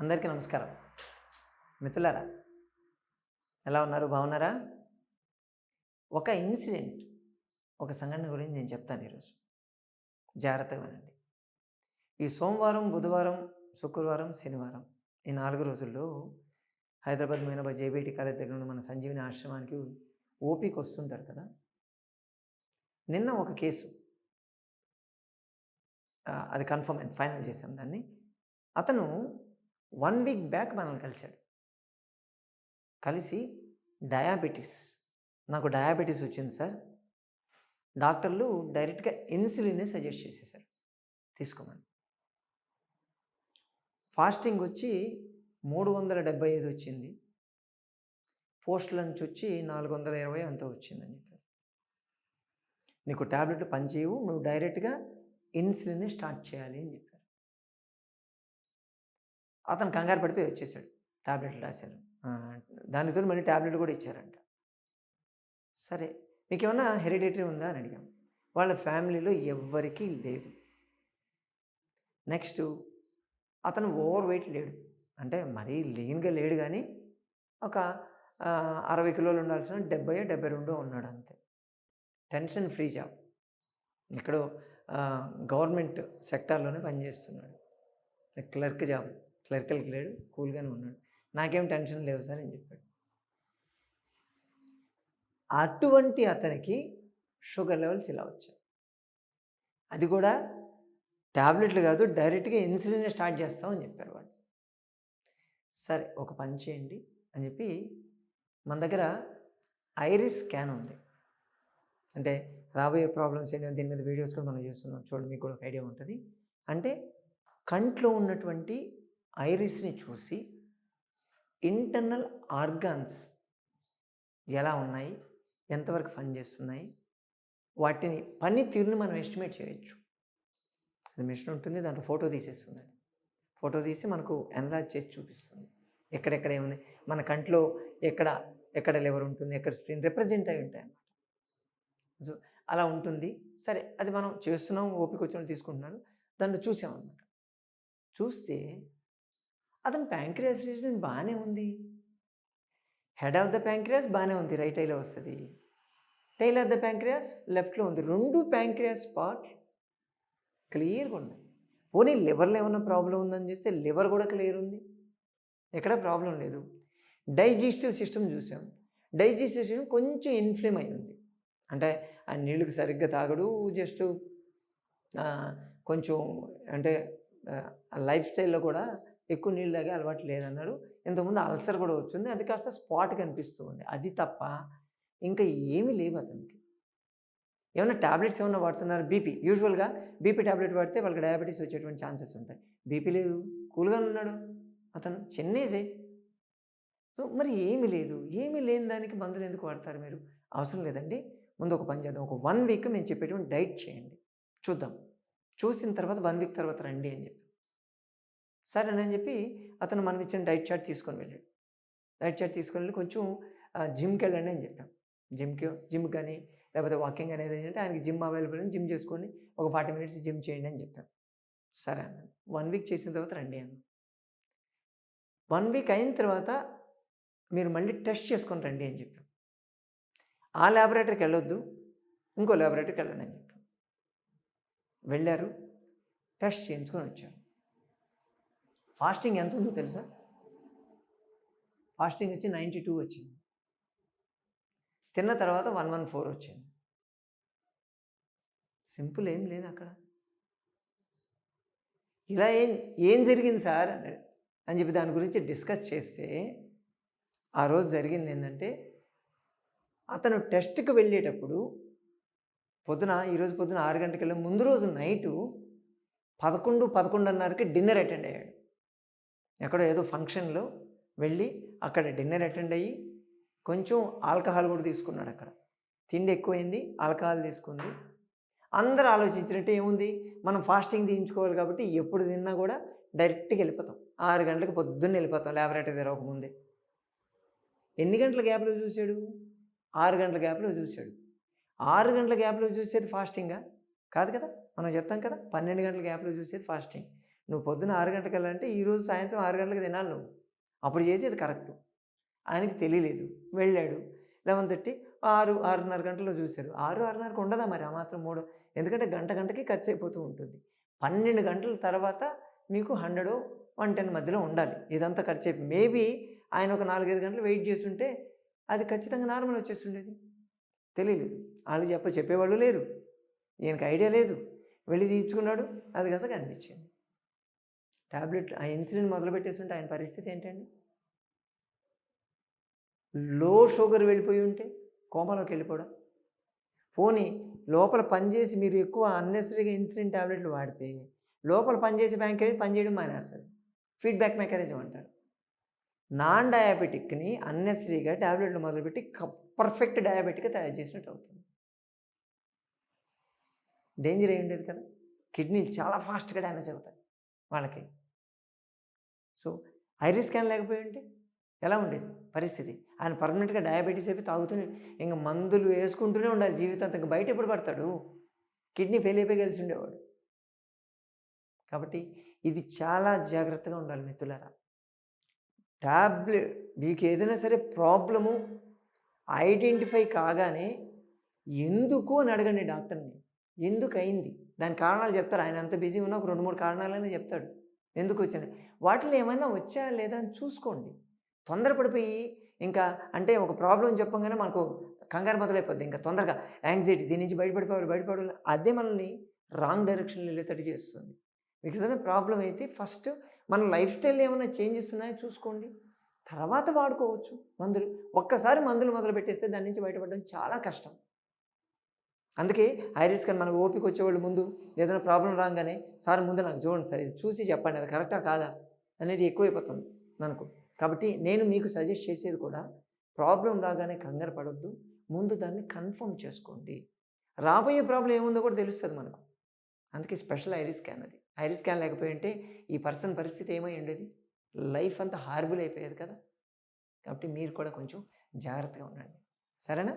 అందరికీ నమస్కారం. మిత్రులారా ఎలా ఉన్నారు? బాగున్నారా? ఒక ఇన్సిడెంట్ ఒక సంఘటన గురించి నేను చెప్తాను ఈరోజు. జాగ్రత్తగా వినండి. ఈ సోమవారం బుధవారం శుక్రవారం శనివారం ఈ నాలుగు రోజుల్లో హైదరాబాద్ మీనాబాద్ జేబీటీ కాలేజ్ దగ్గర ఉన్న మన సంజీవిని ఆశ్రమానికి ఓపీకి వస్తుంటారు కదా? నిన్న ఒక కేసు. అది కన్ఫర్మ్ ఫైనల్ చేసాం దాన్ని. అతను వన్ వీక్ బ్యాక్ మనల్ని కలిశాడు. కలిసి డయాబెటీస్ నాకు డయాబెటీస్ వచ్చింది సార్. డాక్టర్లు డైరెక్ట్గా ఇన్సులిన్ సజెస్ట్ చేసేసారు. తీసుకోమని. ఫాస్టింగ్ వచ్చి మూడు వందల డెబ్బై ఐదు వచ్చింది. పోస్ట్ లంచ్ వచ్చి నాలుగు వందల ఇరవై అంత వచ్చిందని చెప్పారు. నీకు ట్యాబ్లెట్లు పనిచేయవు నువ్వు డైరెక్ట్గా ఇన్సులిన్ స్టార్ట్ చేయాలి అని చెప్పారు. అతను కంగారు పడిపోయి వచ్చేసాడు. ట్యాబ్లెట్లు రాశారు. దాని దానితో మళ్ళీ ట్యాబ్లెట్ కూడా ఇచ్చారంట. సరే మీకు ఏమన్నా హెరిడిటరీ ఉందా అని అడిగాం. వాళ్ళ ఫ్యామిలీలో ఎవ్వరికీ లేదు. నెక్స్ట్ అతను ఓవర్ వెయిట్ లేడు. అంటే మరీ లీన్గా లేడు కానీ ఒక అరవై కిలోలు ఉండాల్సిన డెబ్బై డెబ్బై రెండో ఉన్నాడు అంతే. Tension free job. ఇక్కడ గవర్నమెంట్ సెక్టార్లోనే పనిచేస్తున్నాడు. Clerk job. క్లర్కల్కి లేడు కూల్గానే ఉన్నాడు. నాకేం టెన్షన్ లేవు సార్ అని చెప్పాడు. అటువంటి అతనికి షుగర్ లెవెల్స్ ఇలా వచ్చాయి. అది కూడా ట్యాబ్లెట్లు కాదు డైరెక్ట్గా ఇన్సులిన్ స్టార్ట్ చేస్తామని చెప్పారు వాళ్ళు. సరే ఒక పని చేయండి అని చెప్పి మన దగ్గర ఐరిస్ స్కాన్ ఉంది. అంటే రాబోయే ప్రాబ్లమ్స్ ఏంటి దీని మీద వీడియోస్ కూడా మనం చేస్తున్నాం. చూడండి మీకు కూడా ఒక ఐడియా ఉంటుంది. అంటే కంట్లో ఉన్నటువంటి ఐరిస్ని చూసి ఇంటర్నల్ ఆర్గాన్స్ ఎలా ఉన్నాయి? ఎంతవరకు పని చేస్తున్నాయి? వాటిని పనితీరుని మనం ఎస్టిమేట్ చేయొచ్చు. అది మిషన్ ఉంటుంది దాంట్లో ఫోటో తీసేస్తుంది. ఫోటో తీసి మనకు ఎన్లాజ్ చేసి చూపిస్తుంది. ఎక్కడెక్కడ ఏముంది? మన కంట్లో ఎక్కడ ఎక్కడ లెవర్ ఉంటుంది? ఎక్కడ స్క్రీన్ రిప్రజెంట్ అయి ఉంటాయి అన్నమాట. సో అలా ఉంటుంది. సరే అది మనం చేస్తున్నాం ఓపిక వచ్చిన తీసుకుంటున్నాను దాంట్లో చూసామన్నమాట చూస్తే అతని ప్యాంక్రియాస్ రీజన్ బాగానే ఉంది. హెడ్ ఆఫ్ ద ప్యాంక్రియాస్ బాగానే ఉంది. రైట్ ఐలో వస్తుంది. టైల్ ఆఫ్ ద ప్యాంక్రియాస్ లెఫ్ట్లో ఉంది. రెండు ప్యాంక్రియాస్ పార్ట్ క్లియర్గా ఉన్నాయి. పోనీ లివర్లో ఏమైనా ప్రాబ్లం ఉందని చూస్తే లివర్ కూడా క్లియర్ ఉంది. ఎక్కడ ప్రాబ్లం లేదు. డైజెస్టివ్ సిస్టమ్ చూసాం. డైజెస్టివ్ సిస్టమ్ కొంచెం ఇన్ఫ్లేమ్ అయి ఉంది. అంటే ఆ నీళ్ళకి సరిగ్గా తాగడు జస్ట్ కొంచెం అంటే లైఫ్ స్టైల్లో కూడా ఎక్కువ నీళ్ళు తాగే అలవాటు లేదన్నాడు. ఇంతకుముందు అల్సర్ కూడా వచ్చింది. అది కాస్త స్పాట్ కనిపిస్తూ ఉంది. అది తప్ప ఇంకా ఏమీ లేవు అతనికి. ఏమైనా ట్యాబ్లెట్స్ ఏమైనా వాడుతున్నారు? బీపీ. యూజువల్గా బీపీ ట్యాబ్లెట్ వాడితే వాళ్ళకి డయాబెటీస్ వచ్చేటువంటి ఛాన్సెస్ ఉంటాయి. బీపీ లేదు. కూల్గానే ఉన్నాడు అతను. చిన్న సో మరి ఏమీ లేదు. ఏమీ లేని దానికి మందులు ఎందుకు వాడతారు మీరు? అవసరం లేదండి. ముందు ఒక పని చేద్దాం. ఒక వన్ వీక్ మేము చెప్పేటువంటి డైట్ చేయండి. చూద్దాం. చూసిన తర్వాత వన్ వీక్ తర్వాత రండి అని చెప్పి. సరే అని చెప్పి అతను మనం ఇచ్చిన డైట్ చార్ట్ తీసుకొని వెళ్ళాడు. డైట్ చార్ట్ తీసుకొని వెళ్ళి కొంచెం జిమ్కి వెళ్ళండి అని చెప్పాం. జిమ్కి జిమ్ కానీ లేకపోతే వాకింగ్ అనేది ఏంటంటే ఆయనకి జిమ్ అవైలబుల్ అని జిమ్ చేసుకొని ఒక ఫార్టీ మినిట్స్ జిమ్ చేయండి అని చెప్పాం. సరే అన్నాను వన్ వీక్ చేసిన తర్వాత రండి అన్న వన్ వీక్ అయిన తర్వాత మీరు మళ్ళీ టెస్ట్ చేసుకొని రండి అని చెప్పాం. ఆ ల్యాబొరేటరీకి వెళ్ళొద్దు ఇంకో ల్యాబొరేటరీకి వెళ్ళండి అని చెప్పాం. వెళ్ళారు టెస్ట్ చేయించుకొని వచ్చారు. ఫాస్టింగ్ ఎంత ఉందో తెలుసా? ఫాస్టింగ్ వచ్చి నైంటీ టూ వచ్చింది. తిన్న తర్వాత వన్ వన్ ఫోర్ వచ్చింది. సింపుల్ ఏం లేదు అక్కడ. ఇలా ఏం ఏం జరిగింది సార్? అని చెప్పి దాని గురించి డిస్కస్ చేస్తే ఆ రోజు జరిగింది ఏంటంటే అతను టెస్ట్కి వెళ్ళేటప్పుడు పొద్దున ఈరోజు పొద్దున ఆరు గంటలకు వెళ్ళి ముందు రోజు నైటు పదకొండు పదకొండున్నరకి డిన్నర్ అటెండ్ అయ్యాడు. ఎక్కడో ఏదో ఫంక్షన్లో వెళ్ళి అక్కడ డిన్నర్ అటెండ్ అయ్యి కొంచెం ఆల్కహాల్ కూడా తీసుకున్నాడు అక్కడ. తిండి ఎక్కువైంది ఆల్కహాల్ తీసుకుంది. అందరూ ఆలోచించినట్టు ఏముంది? మనం ఫాస్టింగ్ తీయించుకోవాలి కాబట్టి ఎప్పుడు తిన్నా కూడా డైరెక్ట్గా వెళ్ళిపోతాం. ఆరు గంటలకు పొద్దున్న వెళ్ళిపోతాం ల్యాబొరేటరీ తెరవకముందే. ఎన్ని గంటల గ్యాప్లో చూశాడు? ఆరు గంటల గ్యాప్లో చూశాడు. ఆరు గంటల గ్యాప్లో చూసేది ఫాస్టింగా? కాదు కదా? మనం చెప్తాం కదా? పన్నెండు గంటల గ్యాప్లో చూసేది ఫాస్టింగ్. నువ్వు పొద్దున ఆరు గంటలకు వెళ్ళాలంటే ఈరోజు సాయంత్రం ఆరు గంటలకు తినాలి నువ్వు. అప్పుడు చేసేది కరెక్ట్. ఆయనకి తెలియలేదు. వెళ్ళాడు. లెవెన్ థర్టీ ఆరు ఆరున్నర గంటల్లో చూశారు. ఆరు ఆరున్నరకు ఉండదా మరి ఆ మాత్రం మూడు? ఎందుకంటే గంట గంటకి ఖర్చు అయిపోతూ ఉంటుంది. పన్నెండు గంటల తర్వాత మీకు హండ్రెడ్ వన్ టెన్ మధ్యలో ఉండాలి. ఇదంతా ఖర్చు అయిపోయి మేబీ ఆయన ఒక నాలుగైదు గంటలు వెయిట్ చేస్తుంటే అది ఖచ్చితంగా నార్మల్ వచ్చేస్తుండేది. తెలియలేదు. వాళ్ళు చెప్ప చెప్పేవాళ్ళు లేరు. ఈయనకి ఐడియా లేదు. వెళ్ళి తీర్చుకున్నాడు అది కస కనిపించింది ట్యాబ్లెట్ ఆ ఇన్సులిన్ మొదలు పెట్టేస్తుంటే ఆయన పరిస్థితి ఏంటండి? లో షుగర్ వెళ్ళిపోయి ఉంటే కోమలోకి వెళ్ళిపోవడం. పోనీ లోపల పనిచేసి మీరు ఎక్కువ అన్నెసరీగా ఇన్సులిన్ టాబ్లెట్లు వాడితే లోపల పనిచేసే బ్యాంకేజ్ పనిచేయడం మానేస్తారు. ఫీడ్బ్యాక్ మెకానిజం అంటారు. నాన్ డయాబెటిక్ని అన్నెసరీగా టాబ్లెట్లు మొదలుపెట్టి పర్ఫెక్ట్ డయాబెటిక్గా తయారు చేసినట్టు అవుతుంది. డేంజర్ అయి ఉండేది కదా. కిడ్నీలు చాలా ఫాస్ట్గా డ్యామేజ్ అవుతాయి. వాళ్ళకి. సో ఐరిస్ స్కాన్ లేకపోయి ఉంటే ఎలా ఉండేది పరిస్థితి? ఆయన పర్మనెంట్గా డయాబెటీస్ అయిపోయి తాగుతూనే ఇంకా మందులు వేసుకుంటూనే ఉండాలి జీవితాంతం ఇంకా బయట ఎప్పుడు పడతాడు? కిడ్నీ ఫెయిల్ అయిపోయి కలిసి ఉండేవాడు. కాబట్టి ఇది చాలా జాగ్రత్తగా ఉండాలి మిత్రులారా. ట్యాబ్లెట్ మీకు ఏదైనా సరే ప్రాబ్లము ఐడెంటిఫై కాగానే ఎందుకు అని అడగండి డాక్టర్ని. ఎందుకు అయింది దాని కారణాలు చెప్తారు. ఆయన అంత బిజీ ఉన్నా ఒక రెండు మూడు కారణాలనే చెప్తాడు. ఎందుకు వచ్చింది? వాటిలో ఏమైనా వచ్చా లేదా అని చూసుకోండి. తొందరపడిపోయి ఇంకా అంటే ఒక ప్రాబ్లం చెప్పంగానే మనకు కంగారు మొదలైపోద్ది. ఇంకా తొందరగా యాంగ్జైటీ దీని నుంచి బయటపడిపోవాలి బయటపడాలి అదే మనల్ని రాంగ్ డైరెక్షన్లో వెళ్ళేటట్టు చేస్తుంది. మీకు ఏదైనా ప్రాబ్లం అయితే ఫస్ట్ మన లైఫ్ స్టైల్ ఏమైనా చేంజెస్ ఉన్నాయో చూసుకోండి. తర్వాత వాడుకోవచ్చు మందులు. ఒక్కసారి మందులు మొదలు పెట్టేస్తే దాని నుంచి బయటపడడం చాలా కష్టం. అందుకే ఐ రిస్క్ అని మనం ఓపిక వచ్చేవాళ్ళు ముందు ఏదైనా ప్రాబ్లం రాగానే సార్ ముందు నాకు చూడండి సార్ ఇది చూసి చెప్పండి అది కరెక్టా కాదా? అనేది ఎక్కువైపోతుంది మనకు. కాబట్టి నేను మీకు సజెస్ట్ చేసేది కూడా ప్రాబ్లం రాగానే కంగారు పడొద్దు ముందు దాన్ని కన్ఫర్మ్ చేసుకోండి. రాబోయే ప్రాబ్లం ఏముందో కూడా తెలుస్తుంది మనకు. అందుకే స్పెషల్ ఐరిస్ స్కాన్ అది ఐరిస్ స్కాన్ లేకపోయి ఉంటే ఈ పర్సన్ పరిస్థితి ఏమై ఉండేది? లైఫ్ అంతా హార్బుల్ అయిపోయేది కదా. కాబట్టి మీరు కూడా కొంచెం జాగ్రత్తగా ఉండండి. సరేనా?